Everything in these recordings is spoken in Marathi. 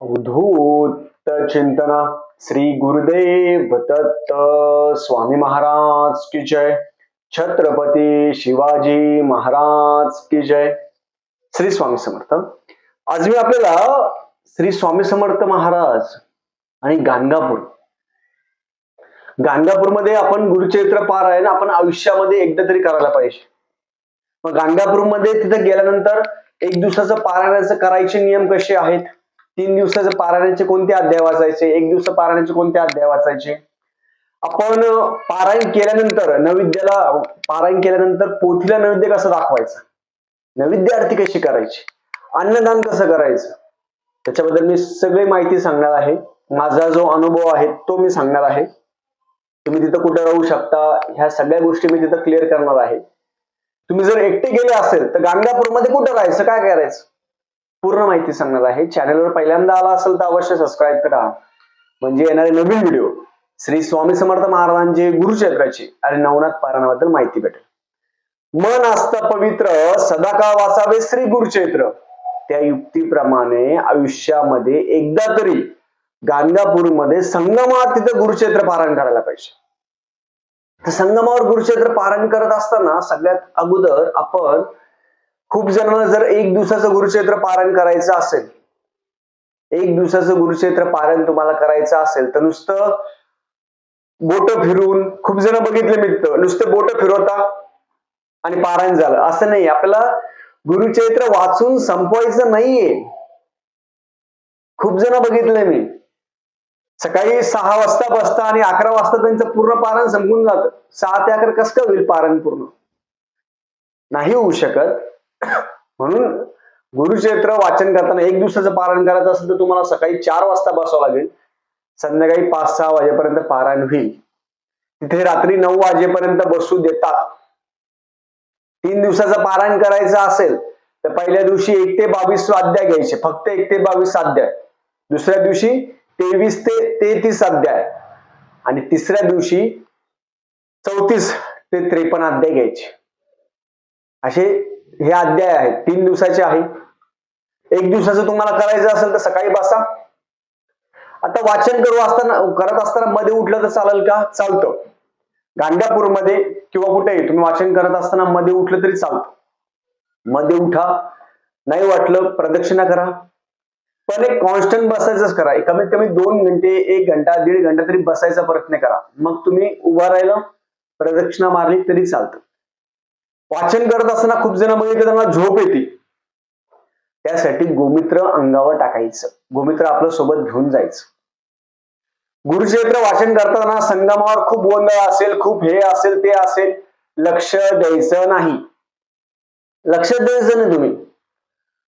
उद्धूत चिंतन श्री गुरुदेव दत्त स्वामी महाराज की जय। छत्रपती शिवाजी महाराज की जय। श्री स्वामी समर्थ। आज मी आपल्याला श्री स्वामी समर्थ महाराज आणि गाणगापूर गाणगापूरमध्ये आपण गुरुचरित्र पारायण आपण आयुष्यामध्ये एकदा तरी करायला पाहिजे. मग गाणगापूरमध्ये तिथे गेल्यानंतर एक दिवसाचं पारायणाचं करायचे नियम कसे आहेत? तीन दिवसाचे पारायणाचे कोणते अध्याय वाचायचे? एक दिवस पारायणाचे कोणते अध्याय वाचायचे? आपण पारायण केल्यानंतर नैवेद्याला पारायण केल्यानंतर पोथीला नैवेद्य कसं दाखवायचं? नैवेद्य आरती कशी करायची? अन्नदान कसं करायचं? त्याच्याबद्दल मी सगळी माहिती सांगणार आहे. माझा जो अनुभव आहे तो मी सांगणार आहे. तुम्ही तिथं कुठे राहू शकता? ह्या सगळ्या गोष्टी मी तिथं क्लिअर करणार आहे. तुम्ही जर एकटे गेले असेल तर गाणगापूरमध्ये कुठं राहायचं? काय करायचं? पूर्ण माहिती सांगणार आहे. चॅनलवर पहिल्यांदा आला असेल तर अवश्य सबस्क्राईब करा. म्हणजे येणारे नवीन व्हिडिओ श्री स्वामी समर्थ महाराजांचे गुरुचरित्राची आणि नवनाथ पारायणाबद्दल माहिती भेटेल. मन असत पवित्र सदाकाळ वाचावे श्री गुरुक्षेत्र त्या युक्तीप्रमाणे आयुष्यामध्ये एकदा तरी गाणगापूरमध्ये संगमावर तिथं गुरुक्षेत्र पारायण करायला पाहिजे. तर संगमावर गुरुक्षेत्र पारायण करत असताना सगळ्यात अगोदर आपण खूप जणांना जर एक दिवसाचं गुरुक्षेत्र पारण करायचं असेल एक दिवसाचं गुरुक्षेत्र पारण तुम्हाला करायचं असेल तर नुसतं बोट फिरून खूप जण बघितले मिळतं नुसतं बोट फिरवता आणि पारायण झालं. असं नाही आपल्याला गुरुचरित्र वाचून संपवायचं नाहीये. खूप जण बघितले मी. सकाळी सहा वाजता बसता आणि अकरा वाजता त्यांचं पूर्ण पारण संपून जातं. सहा ते अकरा कसं का होईल पारण पूर्ण? नाही होऊ शकत. म्हणून गुरुचरित्र वाचन करताना एक दिवसाचं पारायण करायचं असेल तर तुम्हाला सकाळी चार वाजता बसावं लागेल. संध्याकाळी पाच सहा वाजेपर्यंत पारायण होईल. तिथे रात्री नऊ वाजेपर्यंत बसू देतात. तीन दिवसाचं पारायण करायचं असेल तर पहिल्या दिवशी एक ते बावीस अध्याय घ्यायचे. फक्त एक ते बावीस अध्याय. दुसऱ्या दिवशी तेवीस ते तेहतीस अध्याय. आणि तिसऱ्या दिवशी चौतीस ते त्रेपन्न अध्याय घ्यायचे. असे हे अध्याय आहेत तीन दिवसाचे आहे. एक दिवसाचं तुम्हाला करायचं असेल तर सकाळी बसा. आता वाचन करू असताना करत असताना मध्ये उठलं तर चालेल का? चालतं. गांडापूरमध्ये किंवा कुठेही तुम्ही वाचन करत असताना मध्ये उठलं तरी चालतं. मध्ये उठा. नाही वाटलं प्रदक्षिणा करा. पण एक कॉन्स्टंट बसायचंच करा. कमीत कमी दोन घंटे एक घंटा दीड घंटा तरी बसायचा प्रयत्न करा. मग तुम्ही उभा राहिलं प्रदक्षिणा मारली तरी चालतं. वाचन करत असताना खूप जण बघितलं त्यांना झोप येते. त्यासाठी गोमित्र अंगावर टाकायचं. गोमित्र आपल्यासोबत घेऊन जायचं. गुरुचरित्र वाचन करताना संगमावर खूप गोंधळ असेल खूप हे असेल ते असेल लक्ष द्यायचं नाही. लक्ष द्यायचं नाही तुम्ही.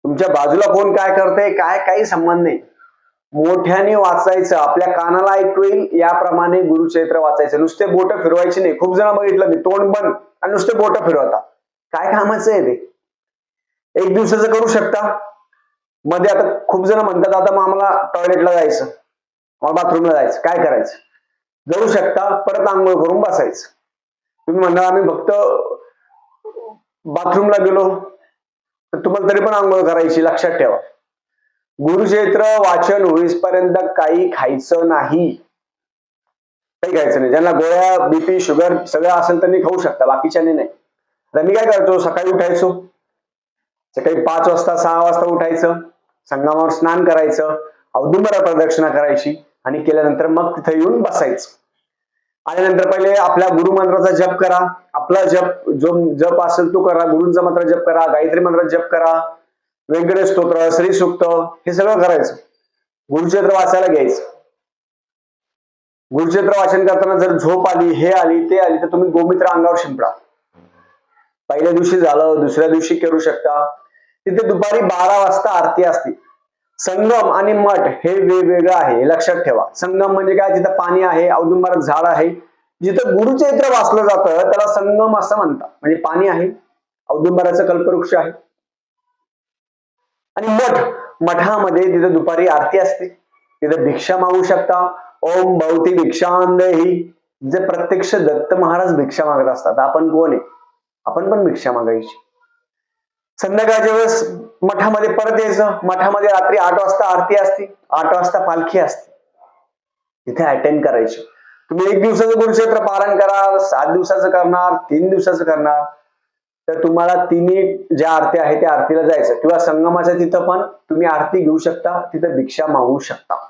तुमच्या बाजूला कोण काय करतंय काय काही संबंध नाही. मोठ्याने वाचायचं आपल्या कानाला ऐकू येईल याप्रमाणे गुरुचरित्र वाचायचं. नुसते बोट फिरवायचे नाही. खूप जण बघितलं मी तोंड बंद. आणि नुसते बोट फिरवता. काय कामाचं आहे ते? एक दिवसाचं करू शकता. मध्ये आता खूप जण म्हणतात आता मग आम्हाला टॉयलेटला जायचं. मग बाथरूमला जायचं. काय करायचं? जाऊ शकता परत आंघोळ करून बसायचं. तुम्ही म्हणणार आम्ही फक्त बाथरूमला गेलो तर तुम्हाला तरी पण आंघोळ करायची लक्षात ठेवा. गुरुक्षेत्र वाचन होईसपर्यंत काही खायचं नाही. काही घ्यायचं नाही. ज्यांना गोळ्या बीपी शुगर सगळं असेल त्यांनी खाऊ शकता बाकीच्याने नाही. आता मी काय करतो सकाळी उठायचो. सकाळी पाच वाजता सहा वाजता उठायचं. संगमावर स्नान करायचं. औदुंबरा प्रदक्षिणा करायची आणि केल्यानंतर मग तिथे येऊन बसायचं. आल्यानंतर पहिले आपल्या गुरुमंत्राचा जप करा. आपला जप जो जप असेल तो करा. गुरुंचा मंत्र जप करा. गायत्री मंत्र जप करा. व्यंकटेश स्तोत्र श्री सुक्त हे सगळं करायचं. गुरुचरित्र वाचायला घ्यायचं. गुरुचरित्र वाचन करताना जर झोप आली हे आली ते आली तर तुम्ही गोमित्र अंगावर शिंपडा. पहिल्या दिवशी झालं दुसऱ्या दिवशी करू शकता. तिथे दुपारी बारा वाजता आरती असते. संगम आणि मठ हे वेगवेगळं आहे हे लक्षात ठेवा. संगम म्हणजे काय? तिथं पाणी आहे औदुंबरात झाड आहे. जिथं गुरुचरित्र वाचलं जातं त्याला संगम असं म्हणतात. म्हणजे पाणी आहे औदुंबराचं कल्पवृक्ष आहे. आणि मठ मठामध्ये तिथं दुपारी आरती असते. तिथं भिक्षा मागू शकता. ओम भवती भिक्षांदेही जे प्रत्यक्ष दत्त महाराज भिक्षा मागत असतात. आपण कोण आहे? आपण पण भिक्षा मागायची. संध्याकाळच्या वेळेस मठामध्ये परत यायचं. मठामध्ये रात्री आठ वाजता आरती असते. आठ वाजता पालखी असते. तिथे अटेंड करायची. तुम्ही एक दिवसाचं गुरुक्षेत्र पारायण करा सात दिवसाचं करणार तीन दिवसाचं करणार. तर तुम्हाला तिन्ही ज्या आरती आहे त्या आरतीला जायचं. किंवा संगमाच्या तिथं पण तुम्ही आरती घेऊ शकता तिथं भिक्षा मागू शकता.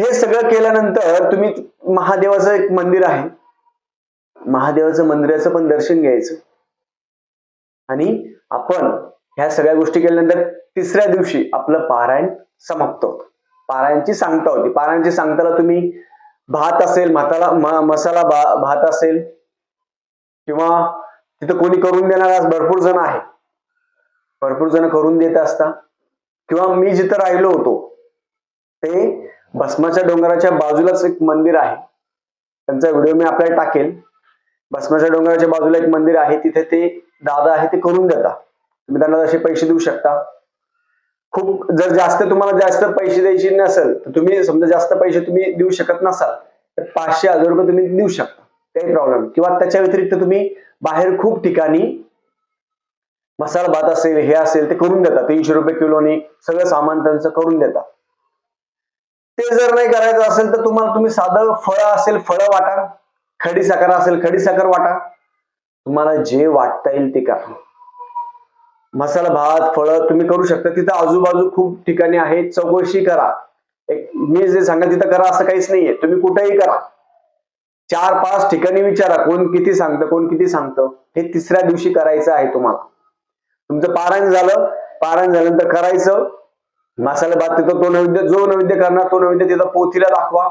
हे सगळं केल्यानंतर तुम्ही महादेवाचं एक मंदिर आहे. महादेवाचं मंदिराचं पण दर्शन घ्यायचं. आणि आपण ह्या सगळ्या गोष्टी केल्यानंतर तिसऱ्या दिवशी आपलं पारायण समाप्त होतं. पारायणची सांगता होती. पारायणची सांगताला तुम्ही भात असेल भाताला मसाला भा- भात असेल किंवा तिथं कोणी करून देणार आज भरपूर जण आहे. भरपूर जण करून देत असता. किंवा मी जिथं राहिलो होतो ते भस्माच्या डोंगराच्या बाजूलाच एक मंदिर आहे. त्यांचा व्हिडिओ मी आपल्याला टाकेल. भस्माच्या डोंगराच्या बाजूला एक मंदिर आहे. तिथे ते दादा आहे ते करून देता तुम्ही त्यांना तसे पैसे देऊ शकता. खूप जर जास्त तुम्हाला जास्त पैसे द्यायचे नसेल तर तुम्ही समजा जास्त पैसे तुम्ही देऊ शकत नसाल तर पाचशे हजार रुपये तुम्ही देऊ शकता. काही प्रॉब्लेम किंवा त्याच्या व्यतिरिक्त तुम्ही बाहेर खूप ठिकाणी मसाला भात असेल हे असेल ते करून देतात. तीनशे रुपये किलोनी सगळं सामान त्यांचं करून देतात. ते जर नाही करायचं असेल तर तुम्हाला तुम्ही साधं फळं असेल फळं वाटा. खडी साखर असेल खडी साखर वाटा. तुम्हाला जे वाटता येईल ते करा. मसाला भात फळं तुम्ही करू शकता. तिथं आजूबाजू खूप ठिकाणी आहे. चौकशी करा. एक मी जे सांगा तिथं करा असं काहीच नाहीये. तुम्ही कुठेही करा. चार पाच ठिकाणी विचारा. कोण किती सांगतं कोण किती सांगतं. हे तिसऱ्या दिवशी करायचं आहे तुम्हाला. तुमचं पारायण झालं. पारायण झाल्यानंतर करायचं. मसाला भात तिथं तो नैवेद्य जो नैवेद्य करणार तो नैवेद्य तिथं पोथीला दाखवा.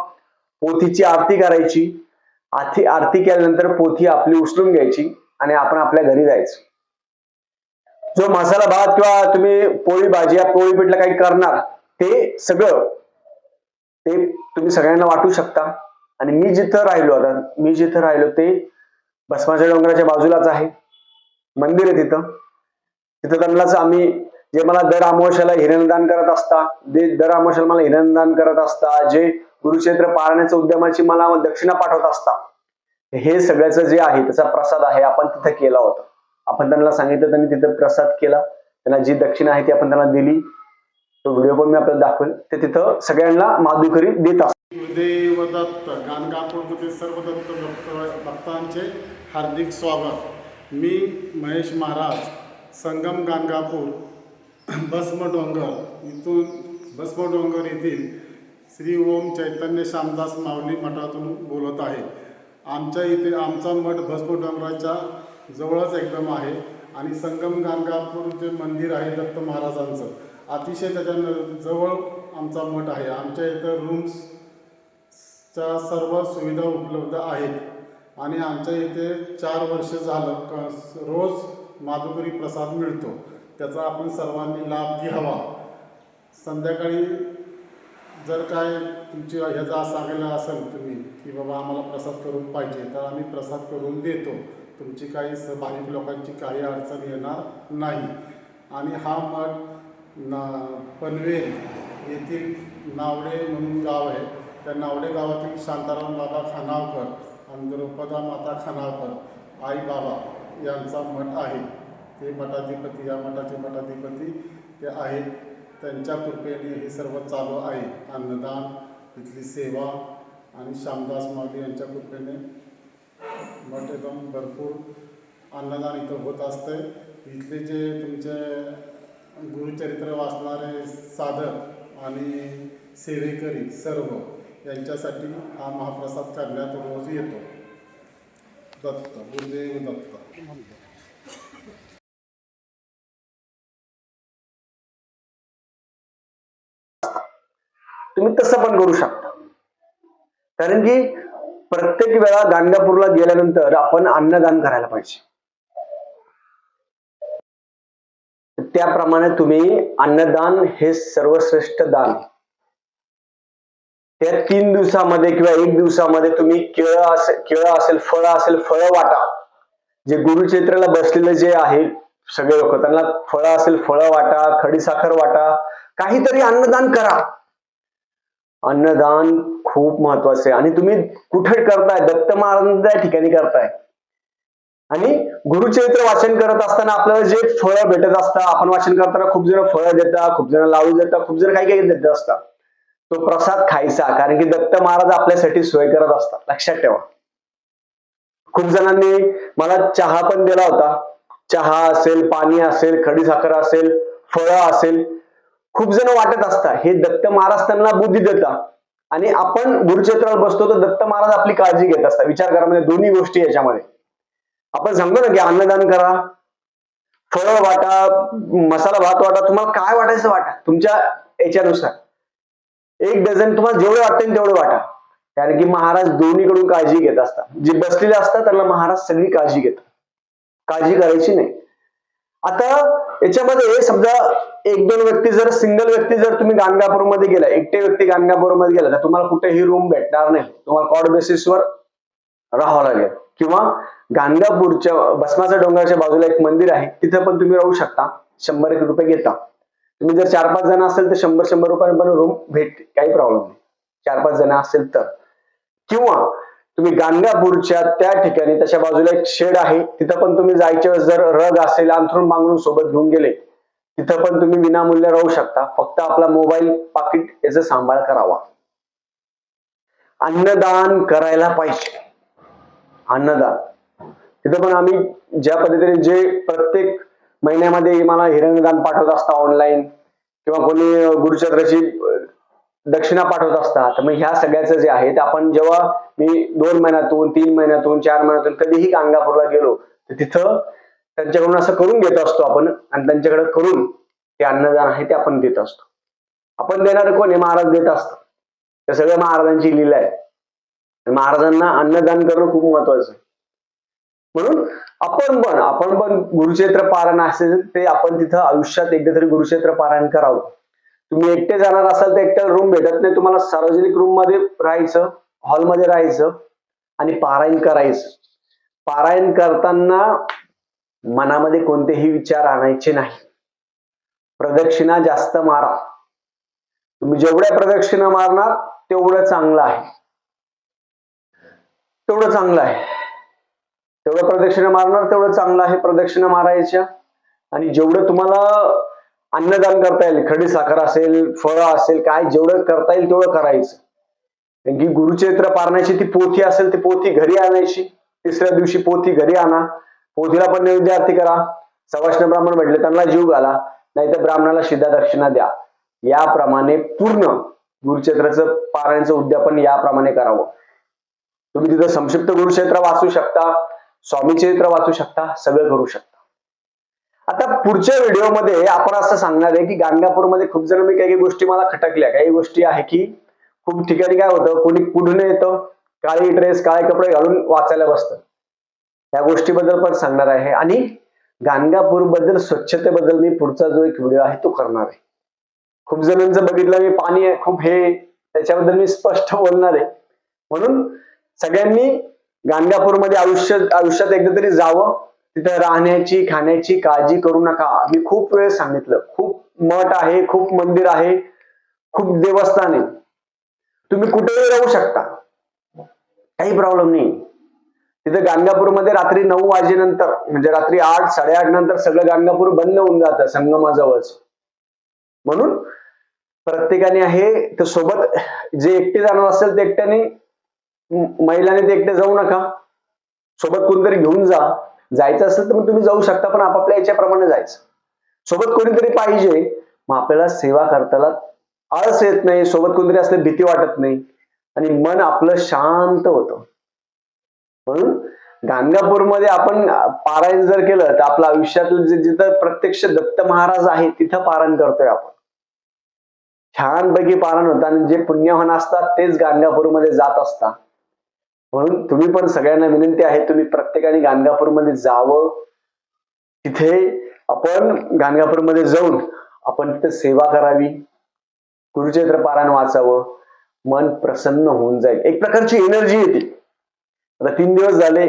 पोथीची आरती करायची. आरती आरती केल्यानंतर पोथी आपली उचलून घ्यायची आणि आपण आपल्या घरी जायचं. जो मसाला भात किंवा तुम्ही पोळी भाजी या पोळी पिठलं काही करणार ते सगळं ते तुम्ही सगळ्यांना वाटू शकता. आणि मी जिथं राहिलो आता मी जिथं राहिलो ते भस्माच्या डोंगराच्या बाजूलाच आहे. मंदिर आहे तिथं. तिथं त्यांनाच आम्ही जे मला दर अमावश्याला हिरणदान करत असता जे दर अमावश्याला मला हिरणदान करत असता जे गुरुक्षेत्र पाळण्याच्या उद्यमाची मला दक्षिणा पाठवत असता हे सगळ्याचं जे आहे त्याचा प्रसाद आहे आपण तिथं केला होता. आपण त्यांना सांगितलं त्यांनी तिथं प्रसाद केला. त्यांना जी दक्षिणा आहे ती आपण त्यांना दिली. तो व्हिडिओ पण मी आपल्याला दाखवेल. ते तिथं सगळ्यांना माधुकरी देत असत देवदत्त गाणगापूरमध्ये सर्व दत्त भक्त भक्तांचे हार्दिक स्वागत. मी महेश महाराज संगम गाणगापूर भस्म डोंगर इथून भस्म डोंगर येथील श्री ओम चैतन्य श्यामदास माऊली मठातून बोलत आहे. आमच्या इथे आमचा मठ भस्म डोंगराच्या जवळच एकदम आहे आणि संगम गाणगापूर जे मंदिर आहे दत्त महाराजांचं अतिशय त्याच्या न- जवळ आमचा मठ आहे. आमच्या इथं रूम्स च्या सर्व सुविधा उपलब्ध आहेत. आणि आमच्या इथे चार वर्ष झालं क रोज माधुकरी प्रसाद मिळतो. त्याचा आपण सर्वांनी लाभ घ्यावा. संध्याकाळी जर काय तुमची ह्याचा सांगायला असेल तुम्ही की बाबा आम्हाला प्रसाद करून पाहिजे तर आम्ही प्रसाद करून देतो. तुमची काही स भाविक लोकांची काही अडचण येणार नाही. आणि हा मठ ना पनवेल येथील नावडे म्हणून गाव आहे. त्या नावडे गावातील शांताराम बाबा खानावकर आणि द्रौपदा माता खानावकर आई बाबा यांचा मठ आहे. ते मठाधिपती या मठाचे मठाधिपती ते आहेत. त्यांच्या कृपेने हे सर्व चालू आहे. अन्नदान इथली सेवा आणि श्यामदास मागे यांच्या कृपेने मठ एकदम भरपूर अन्नदान इथं होत असतं इथले जे तुमचे गुरुचरित्र वाचणारे साधक आणि सेवेकरी सर्व यांच्यासाठी हा महाप्रसाद करण्यात रोज येतो. दत्त गुरुदेव दत्त. तुम्ही तसं पण करू शकता. कारण की प्रत्येक वेळा गाणगापूरला गेल्यानंतर आपण अन्नदान करायला पाहिजे. त्याप्रमाणे तुम्ही अन्नदान हे सर्वश्रेष्ठ दान. त्या तीन दिवसामध्ये किंवा एक दिवसामध्ये तुम्ही केळं असेल केळं असेल फळं असेल फळं वाटा. जे गुरुचैत्रला बसलेले जे आहे सगळे लोक त्यांना फळं असेल फळं वाटा खडीसाखर वाटा काहीतरी अन्नदान करा. अन्नदान खूप महत्त्वाचे आहे. आणि तुम्ही कुठे करताय? दत्त महाराजांच्या ठिकाणी करताय. आणि गुरुचरित्र वाचन करत असताना आपल्याला जे फळं भेटत असतात आपण वाचन करताना खूप जण फळं देतात खूप जण लावू देतात खूप जण काही काही देत असतात. तो प्रसाद खायचा कारण की दत्त महाराज आपल्यासाठी सोय करत असतात. लक्षात ठेवा. खूप जणांनी मला चहा पण दिला होता. चहा असेल पाणी असेल खडीसाखर असेल फळं असेल खूप जण वाटत असतात हे दत्त महाराज त्यांना बुद्धी देतात. आणि आपण गुरुक्षेत्रावर बसतो तर दत्त महाराज आपली काळजी घेत असतात. विचार करा म्हणजे दोन्ही गोष्टी याच्यामध्ये. आपण सांगतो ना की अन्नदान करा फळ वाटा मसाला भात वाटा तुम्हाला काय वाटायचं वाटा. तुमच्या याच्यानुसार. एक डझन तुम्हाला जेवढे वाटते तेवढे वाटा. कारण की महाराज दोन्हीकडून काळजी घेत असतात. जे बसलेले असतात त्यांना महाराज सगळी काळजी घेतात. काळजी करायची नाही. आता याच्यामध्ये समजा एक दोन व्यक्ती जर सिंगल व्यक्ती जर तुम्ही गाणगापूरमध्ये गेला एकटे व्यक्ती गाणगापूरमध्ये गेला तर तुम्हाला कुठेही रूम भेटणार नाही. तुम्हाला कॉड बेसिसवर राहावं लागेल. किंवा गाणगापूरच्या भस्माच्या डोंगराच्या बाजूला एक मंदिर आहे तिथं पण तुम्ही राहू शकता. शंभर एक रुपये घेता. तुम्ही जर चार पाच जण असेल तर शंभर शंभर रुपयांपर्यंत रूम भेटते काही प्रॉब्लेम नाही. चार पाच जण असेल तर. किंवा तुम्ही गाणगापूरच्या त्या ठिकाणी त्याच्या बाजूला एक शेड आहे. तिथं पण तुम्ही जायच्या वेळेस जर रग असेल अंथरून मागून सोबत घेऊन गेले तिथं पण तुम्ही विनामूल्य राहू शकता. फक्त आपला मोबाईल पाकिट याचा सांभाळ करावा. अन्नदान करायला पाहिजे. अन्नदान. तिथं पण आम्ही ज्या पद्धतीने जे प्रत्येक महिन्यामध्ये मला हिरंगदान पाठवत असता ऑनलाईन किंवा कोणी गुरुचंद्राची दक्षिणा पाठवत असतात. तर मग ह्या सगळ्याचं जे आहे ते आपण जेव्हा मी दोन महिन्यातून तीन महिन्यातून चार महिन्यातून कधीही गांगापूरला गेलो तर तिथं त्यांच्याकडून असं करून घेत असतो आपण आणि त्यांच्याकडे करून ते अन्नदान आहे ते आपण देत असतो. आपण देणार कोण आहे? महाराज देत असतात. ते सगळं महाराजांची लीला आहे. महाराजांना अन्नदान करणं खूप महत्वाचं आहे. म्हणून आपण पण आपण पण गुरुक्षेत्र पारायण असेल ते आपण तिथं आयुष्यात एकदा तरी गुरुक्षेत्र पारायण करावं. तुम्ही एकटे जाणार असाल तर एकट्याला रूम भेटत नाही. तुम्हाला सार्वजनिक रूममध्ये राहायचं हॉलमध्ये राहायचं आणि पारायण करायचं. पारायण करताना मनामध्ये कोणतेही विचार आणायचे नाही. प्रदक्षिणा जास्त मारा. तुम्ही जेवढ्या प्रदक्षिणा मारणार तेवढं चांगलं आहे. तेवढं चांगलं आहे. तेवढं प्रदक्षिणा मारणार तेवढं चांगलं आहे प्रदक्षिणा मारायच्या आणि जेवढं तुम्हाला अन्नदान करता येईल खडी साखर असेल फळं असेल काय जेवढं करता येईल तेवढं करायचं. कारण की गुरुचरित्र पारण्याची ती पोथी असेल ती पोथी घरी आणायची. तिसऱ्या दिवशी पोथी घरी आणा. पोथीला पण नैवेद्य आरती करा. सवाष्ण ब्राह्मण म्हटले त्यांना जीव घाला. नाहीतर ब्राह्मणाला शिद्धा दक्षिणा द्या. याप्रमाणे पूर्ण गुरुक्षेत्राचं पारायणचं उद्यापन याप्रमाणे करावं. तुम्ही तिथं संक्षिप्त गुरुक्षेत्र वाचू शकता स्वामी चरित्र वाचू शकता सगळं करू शकता. आता पुढच्या व्हिडिओमध्ये आपण असं सांगणार आहे की गाणगापूरमध्ये खूप जण मी काही काही गोष्टी मला खटकल्या. काही गोष्टी आहे की खूप ठिकाणी काय होतं कोणी कुठून येतं काळी ड्रेस काळे कपडे घालून वाचायला बसतं. या गोष्टीबद्दल पण सांगणार आहे. आणि गाणगापूरबद्दल स्वच्छतेबद्दल मी पुढचा जो एक व्हिडिओ आहे तो करणार आहे. खूप जणांचं बघितलं मी पाणी आहे खूप हे त्याच्याबद्दल मी स्पष्ट बोलणार आहे. म्हणून सगळ्यांनी गाणगापूरमध्ये आयुष्य आयुष्यात एकदा तरी जावं. तिथं राहण्याची खाण्याची काळजी करू नका. मी खूप वेळेस सांगितलं. खूप मठ आहे खूप मंदिर आहे खूप देवस्थान आहे. तुम्ही कुठेही राहू शकता. काही प्रॉब्लेम नाही. तिथं गाणगापूरमध्ये रात्री नऊ वाजेनंतर म्हणजे रात्री आठ साडेआठ नंतर सगळं गाणगापूर बंद होऊन जातं संगमाजवळच. म्हणून प्रत्येकाने आहे तर सोबत जे एकटे जाणार असेल ते एकट्याने महिलाने ते एकटे जाऊ नका. सोबत कोणतरी घेऊन जा. जायचं असेल तर मग तुम्ही जाऊ शकता पण आपापल्या याच्याप्रमाणे जायचं. सोबत कोणीतरी पाहिजे मग आपल्याला सेवा करताना आळस येत नाही सोबत कोणतरी असलं भीती वाटत नाही. आणि मन आपलं शांत होतं. म्हणून गाणगापूरमध्ये आपण पारायण जर केलं तर आपलं आयुष्यातलं जे जिथं प्रत्यक्ष दत्त महाराज आहे तिथं पारायण करतोय आपण. छानपैकी पारायण होतं. आणि जे पुण्यवान असतात तेच गाणगापूरमध्ये जात असतात. म्हणून तुम्ही पण सगळ्यांना विनंती आहे तुम्ही प्रत्येकाने गाणगापूरमध्ये जावं. तिथे आपण गाणगापूरमध्ये जाऊन आपण तिथे सेवा करावी. गुरुचरित्र पारायण वाचावं. मन प्रसन्न होऊन जाईल. एक प्रकारची एनर्जी येते. आता तीन दिवस झाले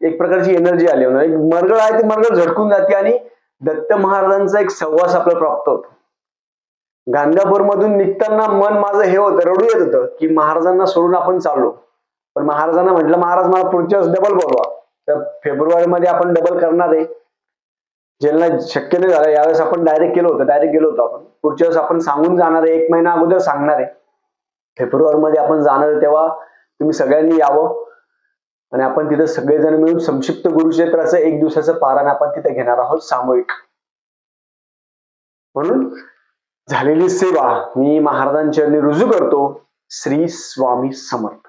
एक प्रकारची एनर्जी आली म्हणून. एक मरगळ आहे ते मरगळ झटकून जाते आणि दत्त महाराजांचा एक सहवास आपला प्राप्त होतो. गाणगापूरमधून निघताना मन माझं हे होतं रडू येत होतं की महाराजांना सोडून आपण चाललो. पण महाराजांना म्हटलं महाराज मला पुढच्या वेळेस डबल बोलवा. तर फेब्रुवारीमध्ये आपण डबल करणार आहे. ज्यांना शक्य नाही झालं. यावेळेस आपण डायरेक्ट केलं होतं डायरेक्ट गेलो होतो आपण. पुढच्या वेळेस आपण सांगून जाणार आहे. एक महिना अगोदर सांगणार आहे. फेब्रुवारीमध्ये आपण जाणार आहे तेव्हा तुम्ही सगळ्यांनी यावं. आणि आपण तिथे सगळेजण मिळून संक्षिप्त गुरुक्षेत्राचं एक दिवसाचं पारायण आपण तिथे घेणार आहोत सामूहिक. म्हणून झालेली सेवा मी महाराजांच्या रुजू करतो. श्री स्वामी समर्थ.